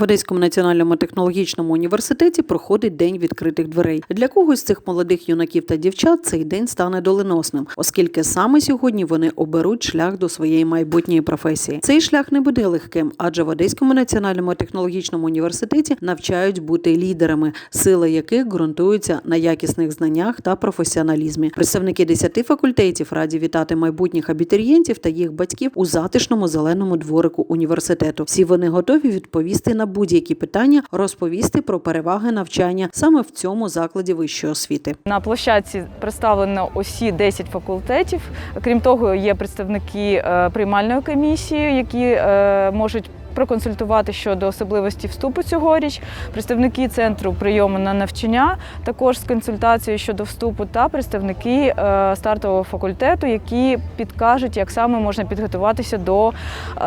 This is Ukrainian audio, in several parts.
В Одеському національному технологічному університеті проходить день відкритих дверей. Для когось з цих молодих юнаків та дівчат цей день стане доленосним, оскільки саме сьогодні вони оберуть шлях до своєї майбутньої професії. Цей шлях не буде легким, адже в Одеському національному технологічному університеті навчають бути лідерами, сила яких ґрунтуються на якісних знаннях та професіоналізмі. Представники 10 факультетів раді вітати майбутніх абітурієнтів та їх батьків у затишному зеленому дворику університету. Всі вони готові відповісти на будь-які питання, розповісти про переваги навчання саме в цьому закладі вищої освіти. На площадці представлено усі 10 факультетів. Крім того, є представники е, приймальної комісії, які е, можуть проконсультувати щодо особливості вступу цьогоріч, представники центру прийому на навчання, також з консультацією щодо вступу, та представники е, стартового факультету, які підкажуть, як саме можна підготуватися до е,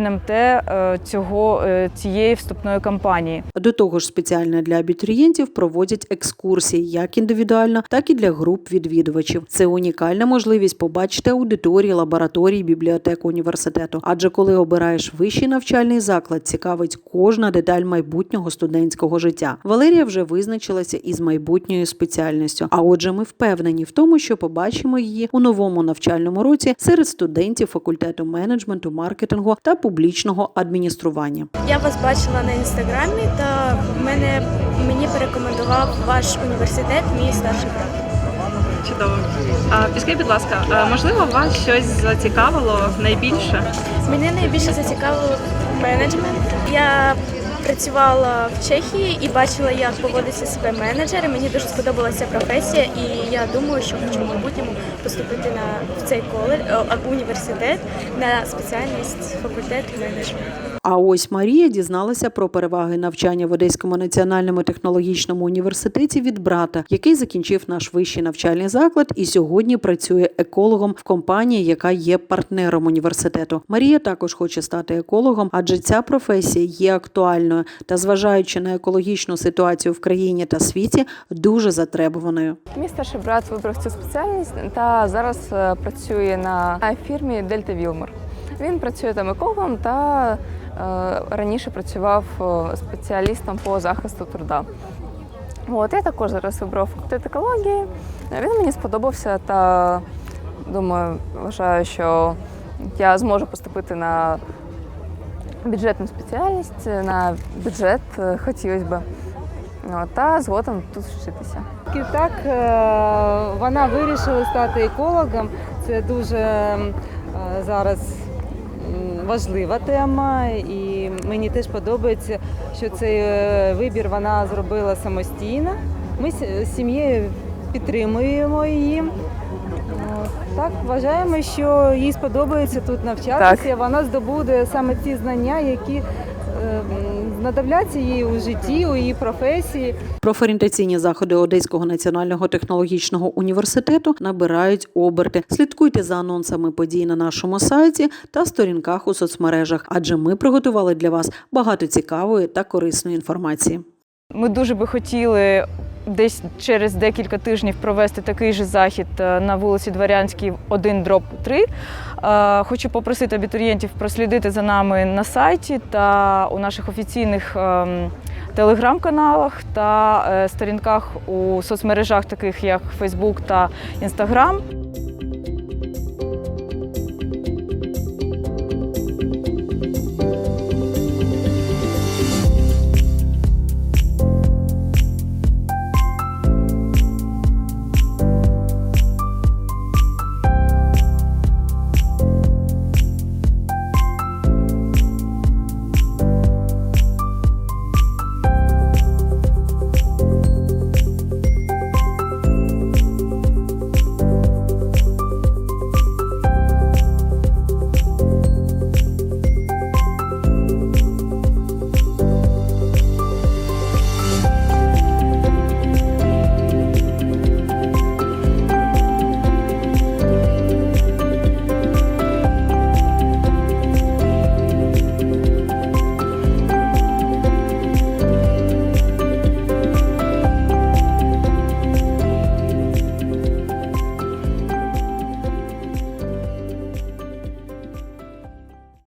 НМТ е, цього цієї вступної кампанії. До того ж, спеціально для абітурієнтів проводять екскурсії як індивідуально, так і для груп відвідувачів. Це унікальна можливість побачити аудиторії, лабораторії, бібліотеку університету. Адже коли обираєш вищий навчальний заклад, цікавить кожна деталь майбутнього студентського життя. Валерія вже визначилася із майбутньою спеціальністю. А отже, ми впевнені в тому, що побачимо її у новому навчальному році серед студентів факультету менеджменту, маркетингу та публічного адміністрування. Я вас бачила на інстаграмі, та мене мені порекомендував ваш університет, мій старший брат. Чудово. А підскажіть, будь ласка, а можливо вас щось зацікавило найбільше? Мене найбільше зацікавило менеджмент. Я працювала в Чехії і бачила, як поводиться себе менеджер. і Мені дуже сподобалася професія, і я думаю, що хочу в майбутньому поступити на в цей коледж університет на спеціальність факультет менеджменту. А ось Марія дізналася про переваги навчання в Одеському національному технологічному університеті від брата, який закінчив наш вищий навчальний заклад і сьогодні працює екологом в компанії, яка є партнером університету. Марія також хоче стати екологом, адже ця професія є актуальною та, зважаючи на екологічну ситуацію в країні та світі, дуже затребуваною. Мій старший брат вибрав цю спеціальність та зараз е, працює на фірмі Дельта Вілмор. Він працює там екологом та е, раніше працював е, спеціалістом по захисту труда. От, я також зараз вибрав факультет екології. Він мені сподобався та думаю, вважаю, що я зможу поступити на бюджетну спеціальність, на бюджет е, хотілося б. Та згодом тут вчитися. І так вона вирішила стати екологом. Це дуже зараз важлива тема, і мені теж подобається, що цей вибір вона зробила самостійно. Ми з сім'єю підтримуємо її. Так, вважаємо, що їй сподобається тут навчатися. Вона здобуде саме ті знання, які е, м, знадобляться їй у житті, у її професії. Профорієнтаційні заходи Одеського національного технологічного університету набирають оберти. Слідкуйте за анонсами подій на нашому сайті та сторінках у соцмережах, адже ми приготували для вас багато цікавої та корисної інформації. Ми дуже би хотіли десь через декілька тижнів провести такий же захід е, на вулиці Дворянській 1 дроб 3. Е, Хочу попросити абітурієнтів прослідити за нами на сайті та у наших офіційних ем, телеграм-каналах та е, сторінках у соцмережах, таких як Facebook та Instagram.